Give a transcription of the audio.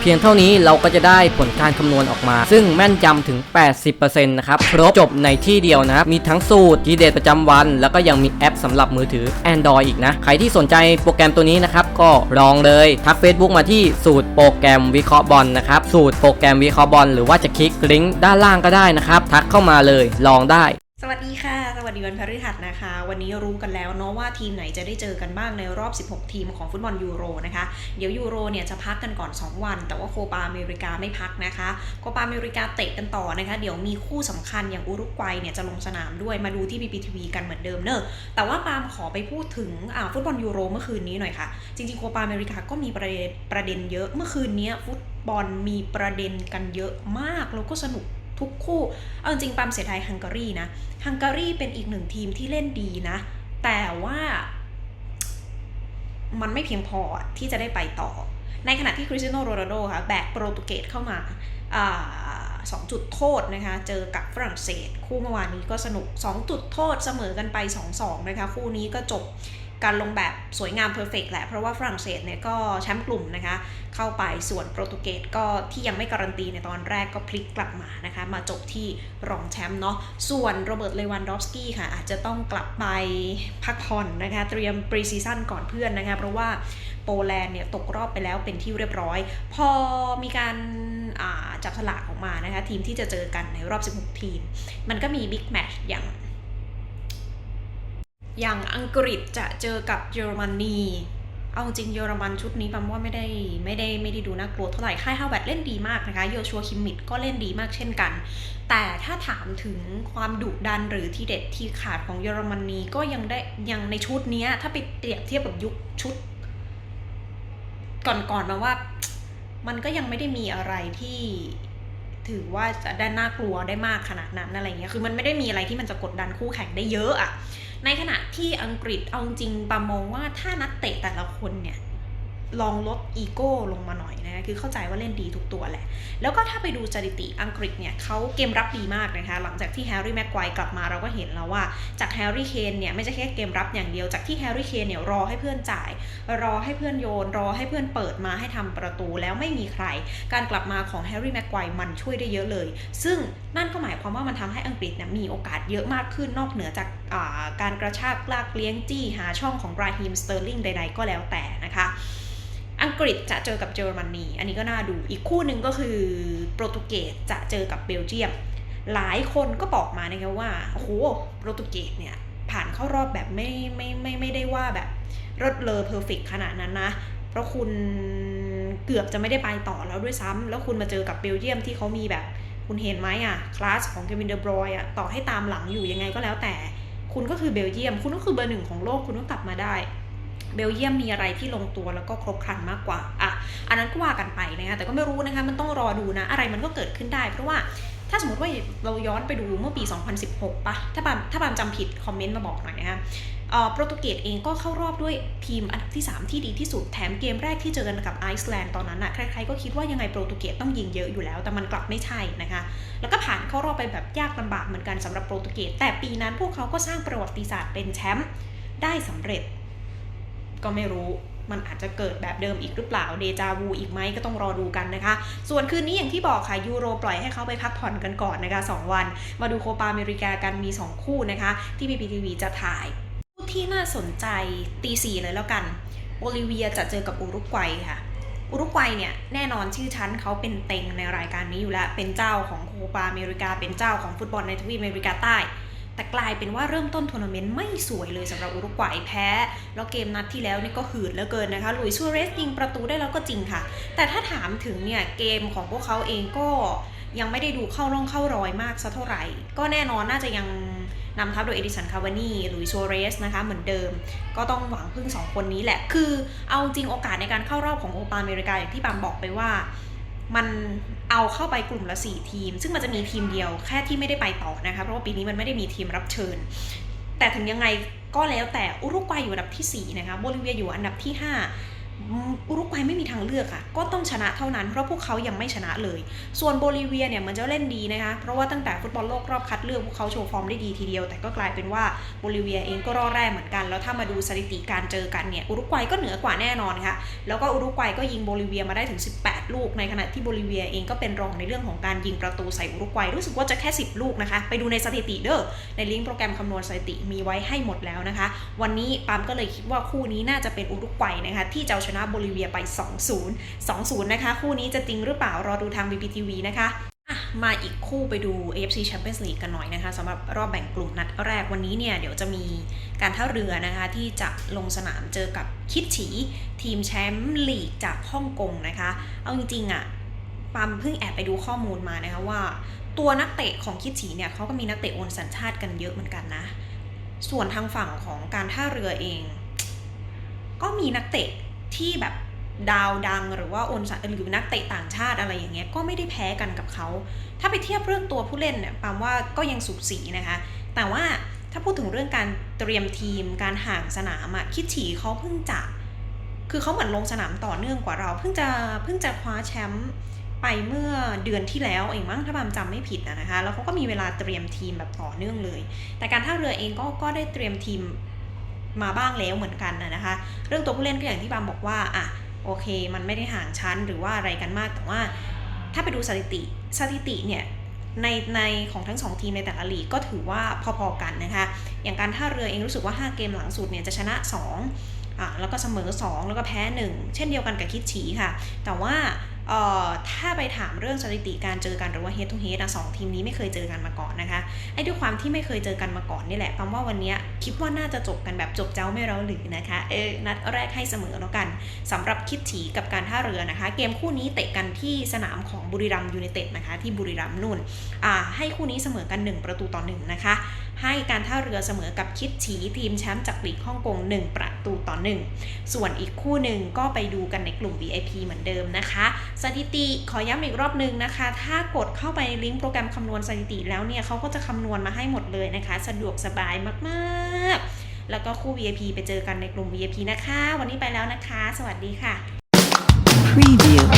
เพียงเท่านี้เราก็จะได้ผลการคำนวณออกมา ซึ่งแม่นยำถึง 80%นะครับครบจบในที่เดียวนะครับ มีทั้งสูตรทีเด็ดประจำวัน แล้วก็ยังมีแอปสำหรับมือถือ Android อีกนะ ใครที่สนใจโปรแกรมตัวนี้นะครับ ก็ลองเลย ทัก Facebook มาที่สูตรโปรแกรมวิเคราะห์บอลนะครับ สูตรโปรแกรมวิเคราะห์บอลหรือว่าจะคลิกลิงก์ด้านล่างก็ได้นะครับ ทักเข้ามาเลย ลองได้ สวัสดีค่ะ สวัสดีวันพฤหัสนะคะ วันนี้รู้กันแล้วเนาะว่าทีมไหนจะได้เจอกันบ้างในรอบ 16 ทีมของฟุตบอลยูโรนะคะ เดี๋ยวยูโรเนี่ยจะพักกันก่อน 2 วัน แต่ว่าโคปาอเมริกาไม่พักนะคะโคปาอเมริกาเตะกันต่อนะคะ เดี๋ยวมีคู่สำคัญอย่างอุรุกวัยเนี่ยจะลงสนามด้วยมาดูที่ BPTV กันเหมือนเดิมเนอะแต่ว่าปามขอไปพูดถึงอ่าฟุตบอลยูโรเมื่อคืนนี้หน่อยค่ะ จริงๆโคปาอเมริกาก็มีประเด็นประเด็นเยอะเมื่อคืนนี้ฟุตบอลมีประเด็นกันเยอะมากแล้วก็สนุก ทุกคู่ เอาจริงปามเสียดายฮังการีนะ ฮังการีเป็นอีกหนึ่งทีมที่เล่นดีนะ แต่ว่ามันไม่เพียงพอที่จะได้ไปต่อ ในขณะที่คริสเตียโนโรนัลโดค่ะแบกโปรตุเกสเข้ามาอ่าสองจุดโทษนะคะ เจอกับฝรั่งเศส คู่เมื่อวานนี้ก็สนุก 2 จุดโทษเสมอกันไป 2-2 นะคะ คู่นี้ก็จบ การลงแบบสวยงามเพอร์เฟกแหละ เพราะว่าฝรั่งเศสเนี่ยก็แชมป์กลุ่มนะคะ เข้าไปส่วนโปรตุเกสก็ที่ยังไม่การันตีในตอนแรกก็พลิกกลับมานะคะ มาจบที่รองแชมป์เนาะส่วนโรเบิร์ตเลวันดอฟสกี้ค่ะ อาจจะต้องกลับไปพักผ่อนนะคะ เตรียมปรีซีซั่นก่อนเพื่อนนะคะ เพราะว่าโปแลนด์เนี่ยตกรอบไปแล้วเป็นที่เรียบร้อย พอมีการจับสลากออกมานะคะ ทีมที่จะเจอกันในรอบ 16 ทีม มันก็มีบิ๊กแมตช์อย่าง อย่างอังกฤษจะเจอกับเยอรมนีเอาจริงเยอรมันชุดนี้ปั๊มว่าไม่ได้ไม่ได้ไม่ได้ดูน่ากลัวเท่าไหร่ ค่ายฮาวเวิร์ดเล่นดีมากนะคะโยชัวคิมมิดก็เล่นดีมากเช่นกัน แต่ถ้าถามถึงความดุดันหรือที่เด็ดที่ขาดของเยอรมนีก็ยังได้ยังในชุดนี้ถ้าไปเปรียบเทียบกับยุคชุด ก่อนๆมาว่า มันก็ยังไม่ได้มีอะไรที่ถือว่าจะได้น่ากลัวได้มากขนาดนั้นอะไรเงี้ยคือมันไม่ได้มีอะไรที่มันจะกดดันคู่แข่งได้เยอะอะ ในขณะที่อังกฤษเอาจริงปามองว่าถ้านักเตะแต่ละคนเนี่ย ลองลดอีโก้ลงมาหน่อยนะคือเข้าใจว่าเล่นดีทุกตัวแหละ แล้วก็ถ้าไปดูสถิติอังกฤษเนี่ยเขาเกมรับดีมากนะคะ หลังจากที่แฮร์รี่แม็กไกว์กลับมาเราก็เห็นแล้วว่าจากแฮร์รี่เคนเนี่ยไม่ใช่แค่เกมรับอย่างเดียว จากที่แฮร์รี่เคนเนี่ยรอให้เพื่อนจ่าย รอให้เพื่อนโยน รอให้เพื่อนเปิดมาให้ทำประตูแล้วไม่มีใคร การกลับมาของแฮร์รี่แม็กไกว์มันช่วยได้เยอะเลย ซึ่งนั่นก็หมายความว่ามันทำให้อังกฤษเนี่ยมีโอกาสเยอะมากขึ้นนอกเหนือจากาการกระชากลากเลี้ยงจี้หาช่องของราฮิมสเตอร์ลิงใดๆก็แล้วแต่นะคะ กฤษจะเจอกับเยอรมนี อันนี้ก็น่าดู อีกคู่หนึ่งก็คือโปรตุเกสจะเจอกับเบลเยียม หลายคนก็บอกมานะคะว่าโอ้โหโปรตุเกสเนี่ยผ่านเข้ารอบแบบไม่ไม่ไม่ไม่ได้ว่าแบบรถเลอเพอร์เฟกขนาดนั้นนะ เพราะคุณเกือบจะไม่ได้ไปต่อแล้วด้วยซ้ำแล้วคุณมาเจอกับเบลเยียมที่เขามีแบบคุณเห็นไหมอะคลาสของเควินเดอบรอยอะต่อให้ตามหลังอยู่ยังไงก็แล้วแต่ คุณก็คือเบลเยียม คุณก็คือเบอร์หนึ่งของโลกคุณต้องกลับมาได้ เบลเยียมมีอะไรที่ลงตัวแล้วก็ครบครันมากกว่าอะอันนั้นก็ว่ากันไปนะคะแต่ก็ไม่รู้นะคะมันต้องรอดูนะ อะไรมันก็เกิดขึ้นได้ เพราะว่าถ้าสมมติว่าเราย้อนไปดูเมื่อปี 2016ปะถ้าปามถ้าปามจำผิดคอมเมนต์มาบอกหน่อยนะคะอ่อโปรตุเกสเองก็เข้ารอบด้วยทีมอันดับที่ 3 ที่ดีที่สุดแถมเกมแรกที่เจอกันกับไอซ์แลนด์ตอนนั้นอะใครๆก็คิดว่ายังไงโปรตุเกสต้องยิงเยอะอยู่แล้ว แต่มันกลับไม่ใช่นะคะ แล้วก็ผ่านเข้ารอบไปแบบยากลำบากเหมือนกันสำหรับโปรตุเกสแต่ปีนั้นพวกเขาก็สร้างประวัติศาสตร์เป็นแชมป์ได้สำเร็จ ก็ไม่รู้มันอาจจะเกิดแบบเดิมอีกหรือเปล่าเดจาวูอีกไหมก็ต้องรอดูกันนะคะ ส่วนคืนนี้อย่างที่บอกค่ะยูโรปล่อยให้เขาไปพักผ่อนกันก่อนนะคะ 2 วัน มาดูโคปาอเมริกากันมี 2 คู่นะคะ ที่ BPTV จะถ่ายคู่ที่น่าสนใจตีสี่เลยแล้วกันโบลิเวียจะเจอกับอุรุกวัยค่ะอุรุกวัยเนี่ยแน่นอนชื่อชั้นเขาเป็นเต็งในรายการนี้อยู่แล้วเป็นเจ้าของโคปาอเมริกาเป็นเจ้าของฟุตบอลในทวีปอเมริกาใต้ แต่กลายเป็นว่าเริ่มต้นทัวร์นาเมนต์ไม่สวยเลยสำหรับอุรุกวัยแพ้ แล้วเกมนัดที่แล้วนี่ก็หืดเหลือเกินนะคะลุยซัวเรสยิงประตูได้แล้วก็จริงค่ะ แต่ถ้าถามถึงเนี่ยเกมของพวกเขาเองก็ยังไม่ได้ดูเข้าร่องเข้ารอยมากสักเท่าไหร่ ก็แน่นอนน่าจะยังนำทัพโดยเอดิสันคาวานีหรือซัวเรสนะคะเหมือนเดิม ก็ต้องหวังพึ่งสองคนนี้แหละ คือเอาจริงโอกาสในการเข้ารอบของโอปาอเมริกาอย่างที่ปามบอกไปว่า มันเอาเข้าไปกลุ่มละ 4 ทีม ซึ่งมันจะมีทีมเดียวแค่ที่ไม่ได้ไปต่อนะคะ เพราะว่าปีนี้มันไม่ได้มีทีมรับเชิญ แต่ถึงยังไงก็แล้วแต่อุรุกวัยอยู่อันดับทีสี่4 นะคะโบลิเวียอยู่อันดับที่ 5 อุรุกวัยไม่มีทางเลือกค่ะ ก็ต้องชนะเท่านั้นเพราะพวกเขายังไม่ชนะเลย ส่วนโบลิเวียเนี่ยมันจะเล่นดีนะคะเพราะว่าตั้งแต่ฟุตบอลโลกรอบคัดเลือกพวกเขาโชว์ฟอร์มได้ดีทีเดียว แต่ก็กลายเป็นว่าโบลิเวียเองก็รอดแรกเหมือนกัน แล้วถ้ามาดูสถิติการเจอกันเนี่ยอุรุกวัยก็เหนือกว่าแน่นอนค่ะแล้วก็อุรุกวัยก็ยิงโบลิเวียมาได้ถึง 18 ลูก ในขณะที่โบลิเวียเองก็เป็นรองในเรื่องของการยิงประตูใส่อุรุกวัยรู้สึกว่าจะแค่ 10 ลูกนะคะ ไปดูในสถิติเด้อในลิงก์โปรแกรมคำนวณสถิติมีไว้ให้หมดแล้วนะคะ วันนี้ปามก็เลยคิดว่าคู่นี้น่าจะเป็นอุรุกวัยนะคะที่จะเอาชนะโบลิเวียไป 2-0 2-0 นะคะ คู่นี้จะจริงหรือเปล่ารอดูทาง BPTV นะคะมาอีกคู่ไปดู AFC Champions League กันหน่อยนะคะสำหรับรอบแบ่งกลุ่มนัดแรกวันนี้เนี่ย เดี๋ยวจะมีการท่าเรือนะคะ ที่จะลงสนามเจอกับคิดฉีทีมแชมป์ลีกจากฮ่องกงนะคะ เอาจริงๆอะปามเพิ่งแอบไปดูข้อมูลมานะคะว่า ตัวนักเตะของคิดฉีเนี่ยเขาก็มีนักเตะโอนสัญชาติกันเยอะเหมือนกันนะ ส่วนทางฝั่งของการท่าเรือเอง ก็มีนักเตะ ที่แบบดาวดังหรือว่าโอนสัญหรือนักเตะต่างชาติอะไรอย่างเงี้ยก็ไม่ได้แพ้กันกับเขา ถ้าไปเทียบเรื่องตัวผู้เล่นเนี่ยปามว่าก็ยังสูสีนะคะ แต่ว่าถ้าพูดถึงเรื่องการเตรียมทีม การห่างสนามอะคิดฉีเขาเพิ่งจะ คือเขาเหมือนลงสนามต่อเนื่องกว่าเรา เพิ่งจะเพิ่งจะคว้าแชมป์ไปเมื่อเดือนที่แล้วเองมั้งถ้าบามจำไม่ผิดนะนะคะ แล้วเขาก็มีเวลาเตรียมทีมแบบต่อเนื่องเลย แต่การท่าเรือเองก็ก็ได้เตรียมทีม มาบ้างแล้วเหมือนกันนะคะ เรื่องตัวผู้เล่นก็อย่างที่บามบอกว่าอะโอเค มันไม่ได้ห่างชั้นหรือว่าอะไรกันมากแต่ว่าถ้าไปดูสถิติสถิติเนี่ยในในของทั้งสองทีมในแต่ละลีกก็ถือว่าพอๆกันนะคะ อย่างการท่าเรือเองรู้สึกว่า 5 เกมหลังสุดเนี่ยจะชนะ 2อะแล้วก็เสมอ 2 แล้วก็แพ้ 1 เช่นเดียวกันกับคิดฉีค่ะ แต่ว่า ถ้าไปถามเรื่องสถิติการเจอกันหรือว่า head to head อะสองทีมนี้ไม่เคยเจอกันมาก่อนนะคะไอ้ด้วยความที่ไม่เคยเจอกันมาก่อนนี่แหละปั๊มว่าวันนี้คิดว่าน่าจะจบกันแบบจบเจ้าไม่เร้าหรือนะคะเออนัดแรกให้เสมอแล้วกันสำหรับคิดฉีกับการท่าเรือนะคะ เกมคู่นี้เตะกันที่สนามของบุรีรัมยูไนเต็ดนะคะที่บุรีรัมนู่นอ่าให้คู่นี้เสมอกัน 1 ประตูต่อ1นะคะ ให้การท่าเรือเสมอกับคิดฉีทีมแชมป์จากลีกฮ่องกง 1 ประตูต่อ 1 ส่วนอีกคู่หนึ่งก็ไปดูกันในกลุ่ม VIP เหมือนเดิมนะคะ สถิติขอย้ำอีกรอบหนึ่งนะคะ ถ้ากดเข้าไปในลิงก์โปรแกรมคำนวณสถิติแล้วเนี่ยเขาก็จะคำนวณมาให้หมดเลยนะคะ สะดวกสบายมากๆ แล้วก็คู่ VIP ไปเจอกันในกลุ่ม VIP นะคะ วันนี้ไปแล้วนะคะ สวัสดีค่ะ Preview.